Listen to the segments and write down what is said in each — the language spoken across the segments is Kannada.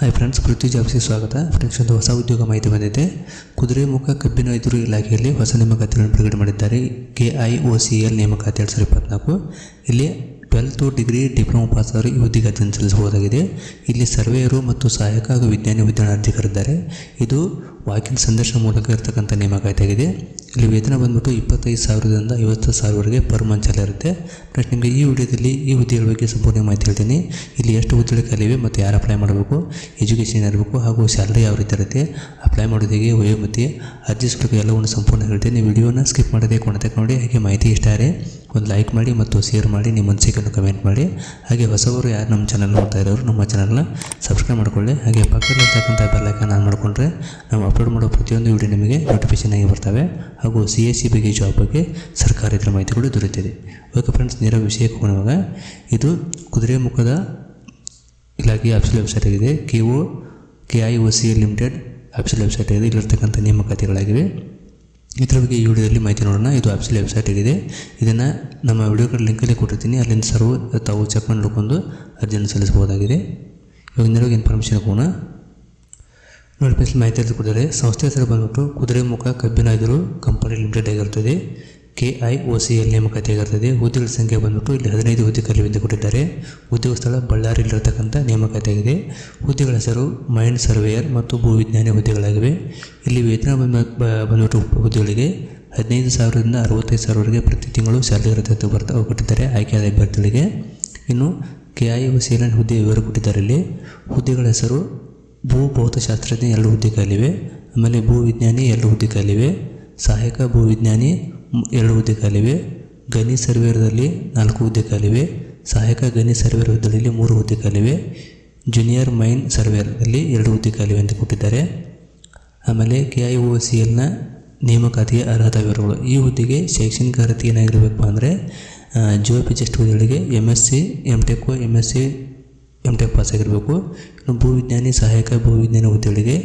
ಹಾಯ್ ಫ್ರೆಂಡ್ಸ್ ಕೃತಿ ಜಾಬ್ಸಿಗೆ ಸ್ವಾಗತ. ಫ್ರೆಂಡ್ಸ್ ಒಂದು ಹೊಸ ಉದ್ಯೋಗ ಮಾಹಿತಿ ಬಂದಿದೆ. ಕುದುರೆಮುಖ ಕಬ್ಬಿನ ಎದುರು ಇಲಾಖೆಯಲ್ಲಿ ಹೊಸ ನೇಮಕಾತಿಗಳನ್ನು ಬಿಡುಗಡೆ ಮಾಡಿದ್ದಾರೆ. K I O C L ನೇಮಕಾತಿ ಎರಡು ಸಾವಿರದ ಇಪ್ಪತ್ನಾಲ್ಕು. ಇಲ್ಲಿ ಟ್ವೆಲ್ತು ಡಿಗ್ರಿ ಡಿಪ್ಲೊಮಾ ಪಾಸ್ ಅವರು ಈ ಹುದ್ದೆಗೆ ಸಲ್ಲಿಸಬಹುದಾಗಿದೆ. ಇಲ್ಲಿ ಸರ್ವೇಯರು ಮತ್ತು ಸಹಾಯಕ ಹಾಗೂ ವಿಜ್ಞಾನಿ ವಿದ್ಯಾರ್ಥಿಗಳಿದ್ದಾರೆ ಇದು ವಾಕಿನ್ ಸಂದರ್ಶನ ಮೂಲಕ ಇರತಕ್ಕಂಥ ನೇಮಕಾತಿಯಾಗಿದೆ. ಇಲ್ಲಿ ವೇತನ ಬಂದ್ಬಿಟ್ಟು ಇಪ್ಪತ್ತೈದು ಸಾವಿರದಿಂದ ಐವತ್ತು ಸಾವಿರವರೆಗೆ ಪರ್ ಮಂತ್ ಇರುತ್ತೆ. ಫ್ರೆಂಡ್ಸ್ ನಿಮಗೆ ಈ ವಿಡಿಯೋದಲ್ಲಿ ಈ ಹುದ್ದೆಗಳ ಬಗ್ಗೆ ಸಂಪೂರ್ಣ ಮಾಹಿತಿ ಹೇಳ್ತೀನಿ. ಇಲ್ಲಿ ಎಷ್ಟು ಹುದ್ದೆಗಳು ಖಾಲಿವೆ ಮತ್ತು ಯಾರು ಅಪ್ಲೈ ಮಾಡಬೇಕು ಎಜುಕೇಷನ್ ಇರಬೇಕು ಹಾಗೂ ಸ್ಯಾಲ್ರಿ ಯಾವ ರೀತಿ ಇರುತ್ತೆ ಅಪ್ಲೈ ಮಾಡೋದಿಗೆ ವಯೋಮಿತಿ ಅರ್ಜಿ ಶುಲ್ಕ ಎಲ್ಲವನ್ನು ಸಂಪೂರ್ಣ ಹೇಳ್ತೀನಿ. ವಿಡಿಯೋನ ಸ್ಕಿಪ್ ಮಾಡದೆ ಕೊನೆತಕ್ಕ ನೋಡಿ, ಹಾಗೆ ಮಾಹಿತಿ ಇಷ್ಟ ಆದರೆ ಒಂದು ಲೈಕ್ ಮಾಡಿ ಮತ್ತು ಶೇರ್ ಮಾಡಿ, ನಿಮ್ಮ ಅನಿಸಿಕೆಯನ್ನು ಕಮೆಂಟ್ ಮಾಡಿ. ಹಾಗೆ ಹೊಸಬರು ಯಾರು ನಮ್ಮ ಚಾನಲ್ ನೋಡ್ತಾ ಇರೋರು, ನಮ್ಮ ಚಾನಲ್ನ ಸಬ್ಸ್ಕ್ರೈಬ್ ಮಾಡ್ಕೊಳ್ಳಿ. ಹಾಗೆ ಪಕ್ಕದಲ್ಲಿರ್ತಕ್ಕಂಥ ಬೆಲ್ಲೈಕನ್ ಆನ್ ಮಾಡಿಕೊಂಡ್ರೆ ನಾವು ಅಪ್ಲೋಡ್ ಮಾಡೋ ಪ್ರತಿಯೊಂದು ವಿಡಿಯೋ ನಿಮಗೆ ನೋಟಿಫಿಕೇಶನ್ ಆಗಿ ಬರ್ತವೆ. ಹಾಗೂ ಸಿ ಎಸ್ ಸಿ ಬಗ್ಗೆ ಜಾಬ್ ಬಗ್ಗೆ ಸರ್ಕಾರಿ ಮಾಹಿತಿ ಮಾಹಿತಿಗಳು ದೊರೆಯುತ್ತದೆ. ಓಕೆ ಫ್ರೆಂಡ್ಸ್ ನೇರ ವಿಷಯಕ್ಕೆ ಹೋಗುವಾಗ ಇದು ಕುದುರೆಮುಖದ ಇಲಾಖೆಯ ಅಫಿಷಿಯಲ್ ವೆಬ್ಸೈಟ್ ಆಗಿದೆ. K O K I O C limited official website ಆಗಿದೆ. ಇಲ್ಲಿರ್ತಕ್ಕಂಥ ನೇಮಕಾತಿಗಳಾಗಿವೆ. ಇದರ ಬಗ್ಗೆ ಈ ವಿಡಿಯೋದಲ್ಲಿ ಮಾಹಿತಿ ನೋಡೋಣ. ಇದು ಆ್ಯಪ್ಸಿಲ್ ವೆಬ್ಸೈಟ್ ಆಗಿದೆ. ಇದನ್ನು ನಮ್ಮ ವಿಡಿಯೋಗಳ ಲಿಂಕಲ್ಲಿ ಕೊಟ್ಟಿರ್ತೀನಿ. ಅಲ್ಲಿಂದ ಸರ್ವ್ ತಾವು ಚೆಕ್ ಮಾಡಿ ನೋಡ್ಕೊಂಡು ಅರ್ಜಿಯನ್ನು ಸಲ್ಲಿಸಬಹುದಾಗಿದೆ. ಇವಾಗ ನೇರವಾಗಿ ಇನ್ಫಾರ್ಮೇಷನ್ ಹೋಗೋಣ. ನೋಡಿ ಮಾಹಿತಿ ಕೊಟ್ಟಿದ್ದಾರೆ ಸಂಸ್ಥೆ ಹೆಸರು ಬಂದ್ಬಿಟ್ಟು ಕಬ್ಬಿನ ಎದುರು ಕಂಪನಿ ಲಿಮಿಟೆಡ್ ಆಗಿರ್ತದೆ K I O C L ನೇಮಕಾತಿ ಆಗಿರ್ತದೆ ಹುದ್ದೆಗಳ ಸಂಖ್ಯೆ ಬಂದ್ಬಿಟ್ಟು ಇಲ್ಲಿ ಹದಿನೈದು ಹುದ್ದೆ ಎಂದು ಕೊಟ್ಟಿದ್ದಾರೆ. ಉದ್ಯೋಗ ಸ್ಥಳ ಬಳ್ಳಾರಿಯಲ್ಲಿರತಕ್ಕಂಥ ನೇಮಕಾತಿ ಆಗಿದೆ ಹುದ್ದೆಗಳ ಹೆಸರು ಮೈಂಡ್ ಸರ್ವೇಯರ್ ಮತ್ತು ಭೂವಿಜ್ಞಾನಿ ಹುದ್ದೆಗಳಾಗಿವೆ. ಇಲ್ಲಿ ವೇತನ ಬಂದ ಬಂದ್ಬಿಟ್ಟು ಹುದ್ದೆಗಳಿಗೆ ಹದಿನೈದು ಸಾವಿರದಿಂದ ಅರವತ್ತೈದು ಸಾವಿರವರೆಗೆ ಪ್ರತಿ ತಿಂಗಳು ಸ್ಯಾಲರಿ ಇರುತ್ತೆ ಬರ್ತಾ ಕೊಟ್ಟಿದ್ದಾರೆ ಆಯ್ಕೆಯಾದ ಅಭ್ಯರ್ಥಿಗಳಿಗೆ. ಇನ್ನು K I O C L ಹುದ್ದೆ ವಿವರ ಕೊಟ್ಟಿದ್ದಾರೆ ಇಲ್ಲಿ. ಹುದ್ದೆಗಳ ಹೆಸರು ಭೂ ಭೌತಶಾಸ್ತ್ರಜ್ಞ ಎರಡು ಹುದ್ದೆ ಕಾಲಿವೆ ಆಮೇಲೆ ಭೂವಿಜ್ಞಾನಿ ಎರಡು ಹುದ್ದೆ ಖಾಲಿವೆ. ಸಹಾಯಕ ಭೂ ವಿಜ್ಞಾನಿ ಮ್, ಎರಡು ಹುದ್ದೆ ಖಾಲಿವೆ ಗಣಿ ಸರ್ವೇಯರ್ದಲ್ಲಿ ನಾಲ್ಕು ಹುದ್ದೆ ಖಾಲಿವೆ ಸಹಾಯಕ ಗಣಿ ಸರ್ವೇರ್ ಹುದ್ದೆಯಲ್ಲಿ ಮೂರು ಹುದ್ದೆ ಖಾಲಿವೆ ಜೂನಿಯರ್ ಮೈನ್ ಸರ್ವೇಯರ್ದಲ್ಲಿ ಎರಡು ಹುದ್ದೆ ಖಾಲಿವೆ ಅಂತ ಕೊಟ್ಟಿದ್ದಾರೆ. ಆಮೇಲೆ ಕೆ ಐ ಒ ಸಿ ಎಲ್ನ ನೇಮಕಾತಿಗೆ ಅರ್ಹತಾ ವಿವರಗಳು. ಈ ಹುದ್ದೆಗೆ ಶೈಕ್ಷಣಿಕ ಅರ್ಹತೆ ಏನಾಗಿರಬೇಕು ಅಂದರೆ ಜಿಒ ಪಿ ಜಸ್ಟ್ ಹುದ್ದೆಗಳಿಗೆ M S C M tech M S C M tech pass ಆಗಿರಬೇಕು ಭೂವಿಜ್ಞಾನಿ, ಸಹಾಯಕ ಭೂವಿಜ್ಞಾನಿ ಹುದ್ದೆಗಳಿಗೆ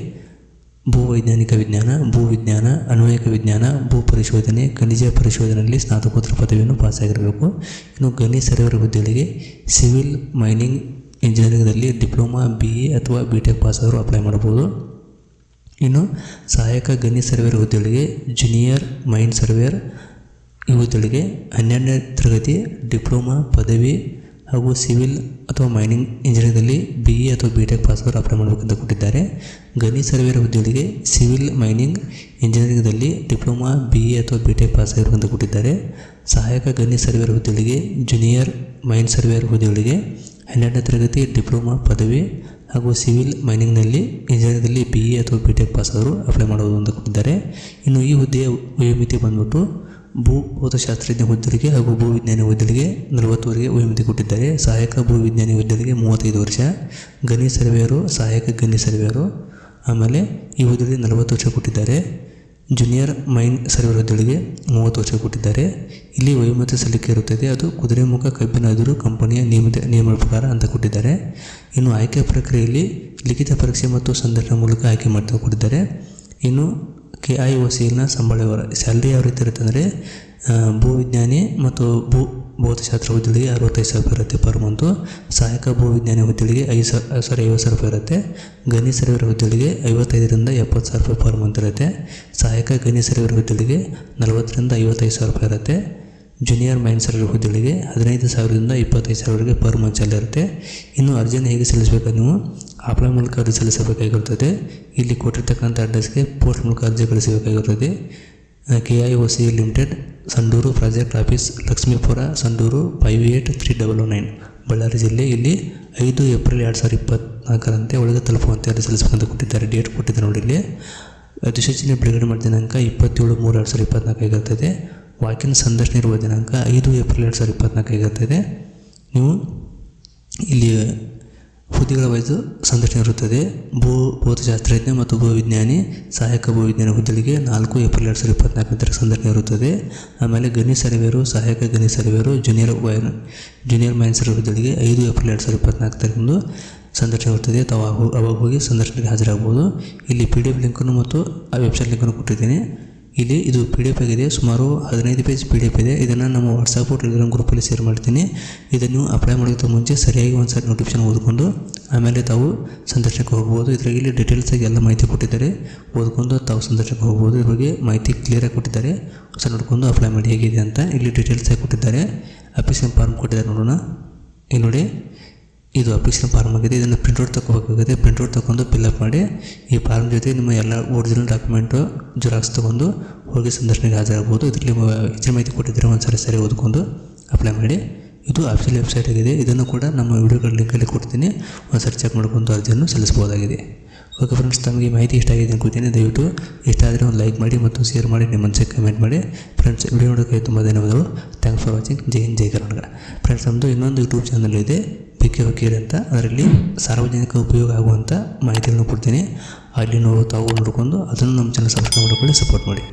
ಭೂವೈಜ್ಞಾನಿಕ ವಿಜ್ಞಾನ, ಭೂವಿಜ್ಞಾನ, ಅನ್ವಯಿಕ ವಿಜ್ಞಾನ ಭೂ ಪರಿಶೋಧನೆ ಖನಿಜ ಪರಿಶೋಧನೆಯಲ್ಲಿ ಸ್ನಾತಕೋತ್ತರ ಪದವಿಯನ್ನು ಪಾಸಾಗಿರಬೇಕು. ಇನ್ನು ಗಣಿ ಸರ್ವೇರ್ ಹುದ್ದೆಗಳಿಗೆ ಸಿವಿಲ್ ಮೈನಿಂಗ್ ಇಂಜಿನಿಯರಿಂಗ್ದಲ್ಲಿ ಡಿಪ್ಲೊಮಾ ಬಿ ಎ ಅಥವಾ ಬಿ ಟೆಕ್ ಪಾಸಾದರೂ ಅಪ್ಲೈ ಮಾಡ್ಬೋದು ಇನ್ನು ಸಹಾಯಕ ಗಣಿ ಸರ್ವೇರ್ ಹುದ್ದೆಗಳಿಗೆ ಜೂನಿಯರ್ ಮೈನ್ ಸರ್ವೇರ್ ಈ ಹುದ್ದೆಗಳಿಗೆ ಹನ್ನೆರಡನೇ ತರಗತಿ, ಡಿಪ್ಲೊಮಾ ಪದವಿ ಹಾಗೂ ಸಿವಿಲ್ ಅಥವಾ ಮೈನಿಂಗ್ ಇಂಜಿನಿಯರಿಂಗ್ದಲ್ಲಿ ಬಿ ಎ ಅಥವಾ ಬಿ ಟೆಕ್ ಪಾಸ್ ಆದರೂ ಅಪ್ಲೈ ಮಾಡಬೇಕಂತ ಕೊಟ್ಟಿದ್ದಾರೆ ಗಣಿ ಸರ್ವೇರ್ ಹುದ್ದೆಗಳಿಗೆ ಸಿವಿಲ್ ಮೈನಿಂಗ್ ಇಂಜಿನಿಯರಿಂಗ್ದಲ್ಲಿ ಡಿಪ್ಲೊಮಾ ಬಿ ಎ ಅಥವಾ ಬಿ ಟೆಕ್ ಪಾಸ್ ಆಗಿರಬೇಕಂತ ಕೊಟ್ಟಿದ್ದಾರೆ ಸಹಾಯಕ ಗಣಿ ಸರ್ವೇರ್ ಹುದ್ದೆಗಳಿಗೆ ಜೂನಿಯರ್ ಮೈನ್ ಸರ್ವೇರ್ ಹುದ್ದೆಗಳಿಗೆ ಹನ್ನೆರಡನೇ ತರಗತಿ ಡಿಪ್ಲೊಮಾ ಪದವಿ ಹಾಗೂ ಸಿವಿಲ್ ಮೈನಿಂಗ್ನಲ್ಲಿ ಇಂಜಿನಿಯರಿಂಗ್ನಲ್ಲಿ ಬಿ ಎ ಅಥವಾ ಬಿ ಟೆಕ್ ಪಾಸ್ ಆದರೂ ಅಪ್ಲೈ ಮಾಡಬಹುದು ಅಂತ ಕೊಟ್ಟಿದ್ದಾರೆ ಇನ್ನು ಈ ಹುದ್ದೆಯ ವಯೋಮಿತಿ ಬಂದ್ಬಿಟ್ಟು ಭೂ ಭೌತಶಾಸ್ತ್ರಜ್ಞ ಹುದ್ದೆಗೆ ಹಾಗೂ ಭೂವಿಜ್ಞಾನಿ ಹುದ್ದೆಗೆ ನಲವತ್ತುವರೆಗೆ ವಯೋಮಿತಿ ಕೊಟ್ಟಿದ್ದಾರೆ. ಸಹಾಯಕ ಭೂವಿಜ್ಞಾನಿ ಹುದ್ದೆಗೆ ಮೂವತ್ತೈದು ವರ್ಷ. ಗಣಿ ಸರ್ವೆಯರು, ಸಹಾಯಕ ಗಣಿ ಸರ್ವೆಯರು, ಆಮೇಲೆ ಈ ಹುದ್ದೆಗೆ ನಲವತ್ತು ವರ್ಷ ಕೊಟ್ಟಿದ್ದಾರೆ. ಜೂನಿಯರ್ ಮೈನ್ ಸರ್ವರ್ ಹುದ್ದೆಗೆ ಮೂವತ್ತು ವರ್ಷ ಕೊಟ್ಟಿದ್ದಾರೆ. ಇಲ್ಲಿ ವಯೋಮಿತಿ ಸಲ್ಲಿಕೆ ಇರುತ್ತದೆ. ಅದು ಕುದುರೆಮುಖ ಕಬ್ಬಿನ ಎದುರು ಕಂಪನಿಯ ನಿಯಮಿತ ನಿಯಮ ಪ್ರಕಾರ ಅಂತ ಕೊಟ್ಟಿದ್ದಾರೆ. ಇನ್ನು ಆಯ್ಕೆ ಪ್ರಕ್ರಿಯೆಯಲ್ಲಿ ಲಿಖಿತ ಪರೀಕ್ಷೆ ಮತ್ತು ಸಂದರ್ಶನ ಮೂಲಕ ಆಯ್ಕೆ ಮಾಡ್ತಾ ಕೊಟ್ಟಿದ್ದಾರೆ. ಇನ್ನು ಕೆ ಐ ಒ ಎಲ್ನ ಸಂಬಳ ವಿವರ ಸ್ಯಾಲ್ರಿ ಯಾವ ರೀತಿ ಇರುತ್ತೆ ಅಂದರೆ ಭೂವಿಜ್ಞಾನಿ ಮತ್ತು ಭೂ, ಭೌತಶಾಸ್ತ್ರ ಹುದ್ದೆಗಳಿಗೆ ಅರವತ್ತೈದು ಸಾವಿರ ರೂಪಾಯಿ ಇರುತ್ತೆ ಪರ್ ಮಂತು ಸಹಾಯಕ ಭೂವಿಜ್ಞಾನಿ ಹುದ್ದೆಗಳಿಗೆ ಐದು ಸಾವಿರ ಸಾರಿ ಐವತ್ತು ಸಾವಿರ ರೂಪಾಯಿ ಇರುತ್ತೆ. ಗಣಿ ಸರ್ವೇರ ಹುದ್ದೆಗಳಿಗೆ ಐವತ್ತೈದರಿಂದ ಎಪ್ಪತ್ತು ಸಾವಿರ ರೂಪಾಯಿ ಪರ್ ಮಂತ್ ಇರುತ್ತೆ. ಸಹಾಯಕ ಗಣಿ ಸರ್ವೇರ ಹುದ್ದೆಗಳಿಗೆ ನಲವತ್ತರಿಂದ ಐವತ್ತೈದು ಸಾವಿರ ರೂಪಾಯಿ ಇರುತ್ತೆ. ಜೂನಿಯರ್ ಮೈನ್ ಸರ್ವೇರ್ ಹುದ್ದೆಗಳಿಗೆ ಹದಿನೈದು ಸಾವಿರದಿಂದ ಇಪ್ಪತ್ತೈದು ಸಾವಿರವರೆಗೆ ಪರ್ ಮಂತ್ ಇರುತ್ತೆ. ಇನ್ನು ಅರ್ಜಿಯನ್ನು ಹೇಗೆ ಸಲ್ಲಿಸಬೇಕು ನೀವು? ಆಫ್ಲೈನ್ ಮೂಲಕ ಅರ್ಜಿ ಸಲ್ಲಿಸಬೇಕಾಗಿರುತ್ತದೆ. ಇಲ್ಲಿ ಕೊಟ್ಟಿರ್ತಕ್ಕಂಥ ಅಡ್ರೆಸ್ಗೆ ಪೋಸ್ಟ್ ಮೂಲಕ ಅರ್ಜಿ ಕಳಿಸಬೇಕಾಗಿರುತ್ತದೆ. K I O C limited Sandur project office Lakshmipura Sandur five eight three double nine Ballari ಜಿಲ್ಲೆ. ಇಲ್ಲಿ ಐದು ಏಪ್ರಿಲ್ ಎರಡು ಸಾವಿರದ ಇಪ್ಪತ್ನಾಲ್ಕರಂತೆ ಒಳಗೆ ತಲುಪುವಂತೆ ಅರ್ಜಿ ಸಲ್ಲಿಸಬೇಕಂತ ಕೊಟ್ಟಿದ್ದಾರೆ. ಡೇಟ್ ಕೊಟ್ಟಿದ್ದಾರೆ ನೋಡಿ ಇಲ್ಲಿ. ಅಧಿಸೂಚನೆ ಬಿಡುಗಡೆ ಮಾಡಿದ ದಿನಾಂಕ ಇಪ್ಪತ್ತೇಳು ಮೂರು ಎರಡು ಸಾವಿರದ ಇಪ್ಪತ್ನಾಲ್ಕು ಆಗಿರ್ತದೆ ವಾಕಿನ್ ಸಂದರ್ಶನ ಇರುವ ದಿನಾಂಕ ಐದು ಏಪ್ರಿಲ್ ಎರಡು ಸಾವಿರದ ಇಪ್ಪತ್ನಾಲ್ಕು ಆಗಿರ್ತದೆ ನೀವು ಹುದ್ದೆಗಳ ವಯಸ್ಸು ಸಂದರ್ಶನ ಇರುತ್ತದೆ. ಭೂ ಭೌತಶಾಸ್ತ್ರಜ್ಞ ಮತ್ತು ಭೂವಿಜ್ಞಾನಿ ಸಹಾಯಕ ಭೂವಿಜ್ಞಾನ ಹುದ್ದೆಗಳಿಗೆ ನಾಲ್ಕು ಏಪ್ರಿಲ್ ಎರಡು ಸಾವಿರದ ಇಪ್ಪತ್ನಾಲ್ಕನೇ ತಾರೀಕು ಸಂದರ್ಶನ ಇರುತ್ತದೆ. ಆಮೇಲೆ ಗಣಿ ಸರ್ವೇರು, ಸಹಾಯಕ ಗಣಿ ಸರ್ವೇರು ಜೂನಿಯರ್ ವೈನ್ ಜೂನಿಯರ್ ಮೈನ್ಸರ್ ಹುದ್ದೆಗಳಿಗೆ ಐದು ಏಪ್ರಿಲ್ ಎರಡು ಸಾವಿರದ ಇಪ್ಪತ್ನಾಲ್ಕು ತಾರೀಕು ಸಂದರ್ಶನ ಇರುತ್ತದೆ. ತಾವು ಅವಾಗ ಹೋಗಿ ಸಂದರ್ಶನಕ್ಕೆ ಹಾಜರಾಗ್ಬೋದು ಇಲ್ಲಿ ಪಿ ಡಿ ಎಫ್ ಲಿಂಕನ್ನು ಮತ್ತು ಆ ವೆಬ್ಸೈಟ್ ಲಿಂಕನ್ನು ಕೊಟ್ಟಿದ್ದೀನಿ. ಇಲ್ಲಿ ಇದು ಪಿ ಡಿ ಎಫ್ ಆಗಿದೆ. ಸುಮಾರು ಹದಿನೈದು ಪೇಜ್ ಪಿ ಡಿ ಎಫ್ ಇದೆ. ಇದನ್ನು ನಮ್ಮ ವಾಟ್ಸಪ್ ಟೆಲಿಗ್ರಾಮ್ ಗ್ರೂಪಲ್ಲಿ ಶೇರ್ ಮಾಡ್ತೀನಿ. ಇದನ್ನು ಅಪ್ಲೈ ಮಾಡೋದಕ್ಕೆ ಮುಂಚೆ ಸರಿಯಾಗಿ ಒಂದು ಸಾರಿ ನೋಟಿಫಿಕೇಶನ್ ಓದ್ಕೊಂಡು, ಆಮೇಲೆ ತಾವು ಸಂದರ್ಶನಕ್ಕೆ ಹೋಗ್ಬೋದು. ಇದರಲ್ಲಿ ಇಲ್ಲಿ ಡೀಟೇಲ್ಸಾಗಿ ಎಲ್ಲ ಮಾಹಿತಿ ಕೊಟ್ಟಿದ್ದಾರೆ. ಓದ್ಕೊಂಡು ತಾವು ಸಂದರ್ಶನಕ್ಕೆ ಹೋಗ್ಬೋದು. ಇದ್ರ ಬಗ್ಗೆ ಮಾಹಿತಿ ಕ್ಲಿಯರಾಗಿ ಕೊಟ್ಟಿದ್ದಾರೆ. ಹೊಸ ನೋಡ್ಕೊಂಡು ಅಪ್ಲೈ ಮಾಡಿ ಹೇಗಿದೆ ಅಂತ ಇಲ್ಲಿ ಡೀಟೇಲ್ಸಾಗಿ ಕೊಟ್ಟಿದ್ದಾರೆ. ಅಪ್ಲಿಕೇಶನ್ ಫಾರ್ಮ್ ಕೊಟ್ಟಿದ್ದಾರೆ ನೋಡೋಣ. ಇಲ್ಲಿ ನೋಡಿ. ಇದು ಅಪ್ಲಿಕೇಶನ್ ಫಾರ್ಮ್ ಆಗಿದೆ. ಇದನ್ನು ಪ್ರಿಂಟ್ಔಟ್ ತಗೋಬೇಕಾಗಿದೆ ಪ್ರಿಂಟ್ಔಟ್ ತಗೊಂಡು ಫಿಲ್ಅಪ್ ಮಾಡಿ ಈ ಫಾರ್ಮ್ ಜೊತೆ ನಿಮ್ಮ ಎಲ್ಲ ಒರಿಜಿನಲ್ ಡಾಕ್ಯುಮೆಂಟು ಜೆರಾಕ್ಸ್ ತೊಗೊಂಡು ಹೋಗಿ ಸಂದರ್ಶನಕ್ಕೆ ಹಾಜರಾಗ್ಬೋದು. ಇದರಲ್ಲಿ ಹೆಚ್ಚಿನ ಮಾಹಿತಿ ಕೊಟ್ಟಿದ್ದರೆ ಒಂದು ಸರಿ ಓದ್ಕೊಂಡು ಅಪ್ಲೈ ಮಾಡಿ. ಇದು ಅಫಿಷಿಯಲ್ ವೆಬ್ಸೈಟ್ ಆಗಿದೆ. ಇದನ್ನು ಕೂಡ ನಮ್ಮ ವಿಡಿಯೋಗಳ ಲಿಂಕಲ್ಲಿ ಕೊಡ್ತೀನಿ. ಒಂದು ಸರಿ ಚೆಕ್ ಮಾಡ್ಕೊಂಡು ಅರ್ಜಿಯನ್ನು ಸಲ್ಲಿಸ್ಬೋದಾಗಿದೆ ಓಕೆ ಫ್ರೆಂಡ್ಸ್ ತಮಗೆ ಮಾಹಿತಿ ಇಷ್ಟ ಆಗಿದೆ ಅನ್ಕೋತೀನಿ ದಯವಿಟ್ಟು ಇಷ್ಟ ಆದರೆ ಒಂದು ಲೈಕ್ ಮಾಡಿ ಮತ್ತು ಶೇರ್ ಮಾಡಿ, ನಿಮ್ಮ ಮನಸ್ಸಿಗೆ ಕಮೆಂಟ್ ಮಾಡಿ. ಫ್ರೆಂಡ್ಸ್ ವಿಡಿಯೋ ನೋಡೋಕ್ಕೆ ತುಂಬ ಧನ್ಯವಾದಗಳು. ಥ್ಯಾಂಕ್ಸ್ ಫಾರ್ ವಾಚಿಂಗ್ ಜೈ ಹಿಂದ್, ಜೈ ಕರ್ನಾಟಕ. ಫ್ರೆಂಡ್ಸ್ ನಮ್ಮದು ಇನ್ನೊಂದು ಯೂಟ್ಯೂಬ್ ಚಾನಲ್ ಇದೆ. ಪಿ ಕೆ ವಕೀಲ್ ಅಂತ. ಅದರಲ್ಲಿ ಸಾರ್ವಜನಿಕ ಉಪಯೋಗ ಆಗುವಂಥ ಮಾಹಿತಿಯನ್ನು ಕೊಡ್ತೀನಿ. ಅಲ್ಲಿ ನಾವು ತಾವು ನೋಡಿಕೊಂಡು ಅದನ್ನು ನಮ್ಮ ಚಾನಲ್ ಸಬ್ಸ್ಕ್ರೈಬ್ ಮಾಡಿಕೊಳ್ಳಿ ಸಪೋರ್ಟ್ ಮಾಡಿ.